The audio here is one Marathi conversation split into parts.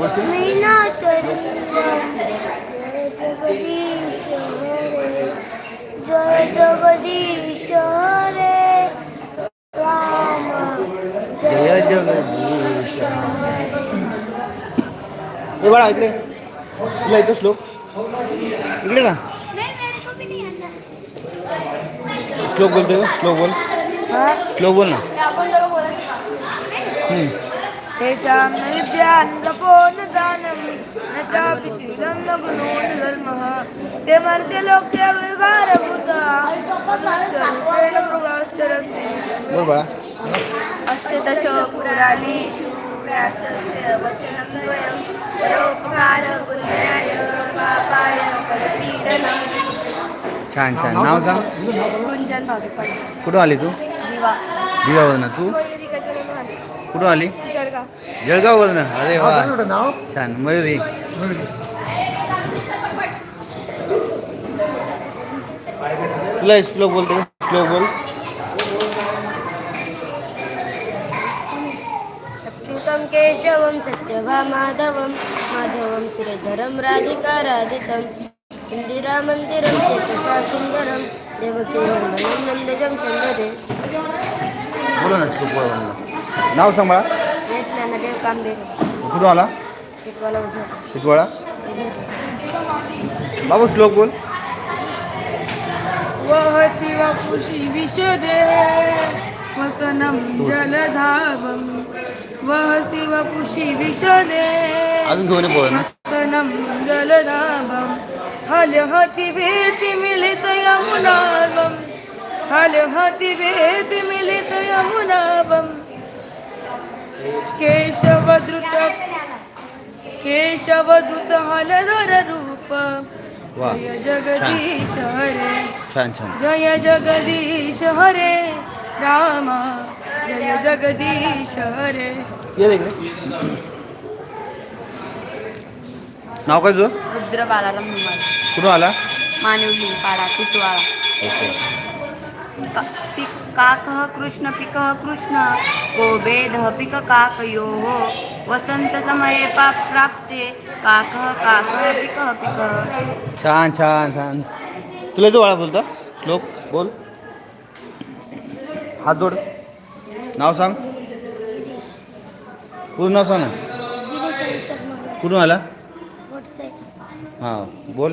मीना जगदीश हरे जय जगदीश हरे राम जय जगदीश बाळा इकडे. तुला येतो श्लोक इकडे ना श्लोक बोलतोय का? श्लोक बोल. श्लोक बोल ना. तेषां न विद्यान्नपो न दानं न चापि शीलं न गुणो न धर्मः। ते मर्त्यलोक्य व्यवहारभूताः। मनुष्यरूपेण मृगाश्चरन्ति। बोल बाळा अस्य दश पुराणेषु व्यासस्य वचनं द्वयं। परोपकार पुण्याय पापाय छान छान. नाव सांग। कुठं आली तू? दिवा। दिवावरनं तू? कुठं आली? जळगाव. जळगाववरनं अरे वा. नाव छान मयुरी. तुला श्लोक बोलतो? श्लोक बोल. अच्युतं केशवं सत्यभामाधवं माधवं श्रीधरं राधिकाराधितम् इन्दिरामन्दिरं चेतसा सुन्दरं देवकी नन्दनं नन्दजं चन्द्रदे बोला ना श्लोक बोल. नाव सांग ज्ञानदेव कांबेर. कुठं आला? शिकवाळा बाबू श्लोक बोल. वह शिवपुषि विशदे वसनं जलधावं वह शिवपुषि विशदे अजून घेऊन ये बोल ना. वसनं जलधावं हलहति वेति मिलित यमुनावं हलहति वेति मिलित यमुनावं केशवद्रुत केशवद्रुत हलधर रूप। वा जय जगदीश हरे। छान छान. जय जगदीश हरे राम। जय जगदीश हरे। नाव काय तुझं? रुद्र बालाला म्हणून कुठं आला? मानिवली पाडा टिटवाळा का- पिक काकः कृष्ण पिकः कृष्ण गोबेधः पिक काकयोः। वसन्तसमये पा प्राप्ते काकः काकः पिकः पिकः। छान छान छान. तुला येतो बाळा बोलता. श्लोक बोल. हात जोड. नाव सांग. पूर्ण नाव सांग ना. कुठून आला? हां बोल.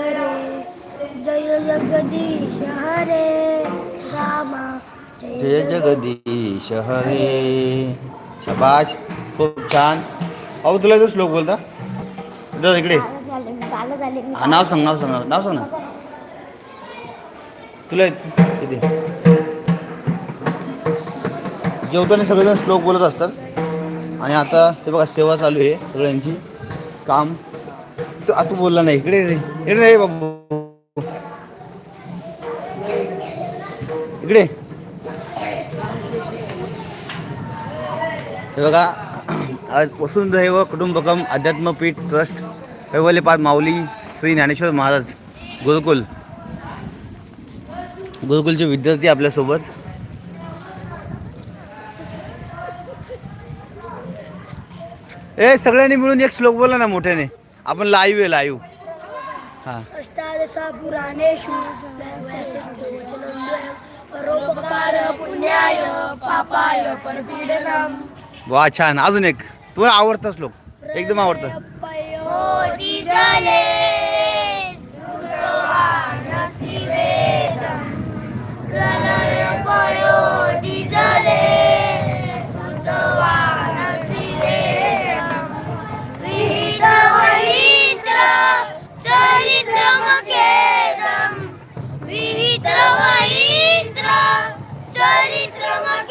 जय जगदीश हरे राम जय जगदीश। हरे। शबाश खूप छान. अहो तुला येतो श्लोक बोलता? जा इकडे. हा, नाव सांग नाव सांग नाव सांग ना. तुला किती जेवताना सगळेजण श्लोक बोलत असतात. आणि आता हे बघा सेवा चालू आहे सगळ्यांची. काम. तू आ, तू बोलला नाही. इकडे रे. इकडे रे बाबू. इकडे. हे बघा आज वसुंधैव कुटुंबकम अध्यात्मपीठ ट्रस्ट कैवल्यपाद माऊली श्री ज्ञानेश्वर महाराज गुरुकुल. गुरुकुलचे विद्यार्थी आपल्यासोबत. ए सगळ्यांनी मिळून एक श्लोक बोला ना मोठ्याने. आपण लाईव्ह आहे लाईव्ह हां. परोपकार पुण्याय पापाय परपीडनम्. वा छान. अजून एक. तुला आवडता श्लोक? एकदम आवडतं. पयोधि जले।